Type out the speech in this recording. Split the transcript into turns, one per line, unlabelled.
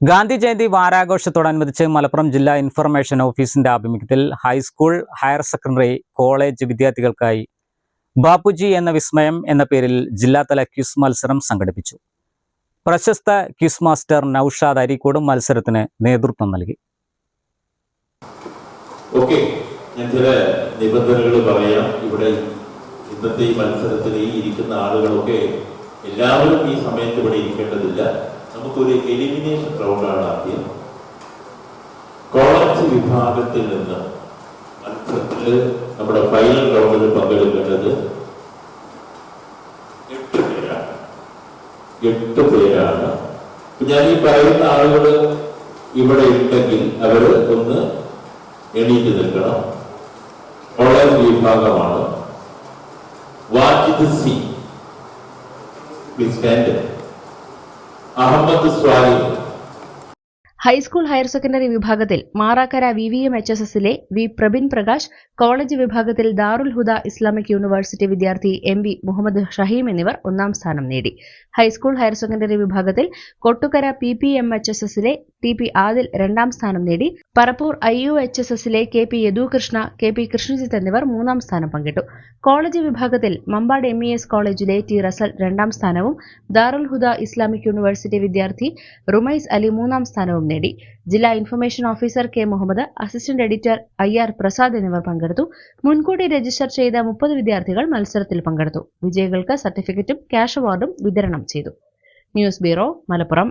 ഗാന്ധി ജയന്തി വാരാഘോഷത്തോടനുബന്ധിച്ച് മലപ്പുറം ജില്ലാ ഇൻഫർമേഷൻ ഓഫീസിന്റെ ആഭിമുഖ്യത്തിൽ ഹൈസ്കൂൾ ഹയർ സെക്കൻഡറി കോളേജ് വിദ്യാർത്ഥികൾക്കായി ബാപ്പുജി എന്ന വിസ്മയം എന്ന പേരിൽ ജില്ലാതല ക്യൂസ് മത്സരം സംഘടിപ്പിച്ചു. പ്രശസ്ത ക്യൂസ് മാസ്റ്റർ നൌഷാദ് അരീക്കോട് മത്സരത്തിന് നേതൃത്വം നൽകി.
ഞാൻ ചില നിബന്ധനകൾ ഇവിടെ ഇന്നത്തെ ഈ മത്സരത്തിൽ ഈ ഇരിക്കുന്ന ആളുകളൊക്കെ എല്ലാവരും ഈ സമയത്ത് ഇവിടെ ഇരിക്കേണ്ടതില്ല. നമുക്കൊരു എലിമിനേഷൻ റൗണ്ടാണ് ആദ്യം. കോളേജ് വിഭാഗത്തിൽ നിന്ന് മത്സരത്തിൽ നമ്മുടെ ഫൈനൽ റൗണ്ടിൽ പങ്കെടുക്കേണ്ടത് എട്ട് പേരാണ്. എട്ട് പേരാണ്. ഞാൻ ഈ പറയുന്ന ആളുകൾ ഇവിടെ ഉണ്ടെങ്കിൽ അവർ ഒന്ന് എണീറ്റ് നിൽക്കണം. കോളേജ് വിഭാഗമാണ്. Wajid C. Please stand Ahammed Swali.
High school higher secondary വിഭാഗത്തിൽ Marakkara V V M H S എസിലെ വി പ്രബിൻ പ്രകാശ് കോളേജ് വിഭാഗത്തിൽ ദാറുൽ ഹുദ ഇസ്ലാമിക് യൂണിവേഴ്സിറ്റി വിദ്യാർത്ഥി എം വി മുഹമ്മദ് ഷഹീം എന്നിവർ ഒന്നാം സ്ഥാനം നേടി. ഹൈസ്കൂൾ ഹയർ സെക്കൻഡറി വിഭാഗത്തിൽ Kottukara P P M H S എസിലെ ടി പി ആദിൽ രണ്ടാം സ്ഥാനം നേടി. Parappur I U H S എസിലെ K P Yadukrishna K P Krishnajith എന്നിവർ മൂന്നാം സ്ഥാനം പങ്കിട്ടു. കോളേജ് വിഭാഗത്തിൽ മമ്പാട് എം ഇ എസ് കോളേജിലെ ടി റസൽ രണ്ടാം സ്ഥാനവും ദാറുൽ ഹുദ ഇസ്ലാമിക് യൂണിവേഴ്സിറ്റി വിദ്യാർത്ഥി റുമൈസ് അലി മൂന്നാം സ്ഥാനവും നേടി. ജില്ലാ information officer K Muhammed assistant editor I R Prasad എന്നിവർ പങ്കെടുത്തു. മുൻകൂട്ടി രജിസ്റ്റർ ചെയ്ത മുപ്പത് വിദ്യാർത്ഥികൾ മത്സരത്തിൽ പങ്കെടുത്തു. വിജയികൾക്ക് സർട്ടിഫിക്കറ്റും ക്യാഷ് അവാർഡും വിതരണം ചെയ്തു. News bureau Malappuram.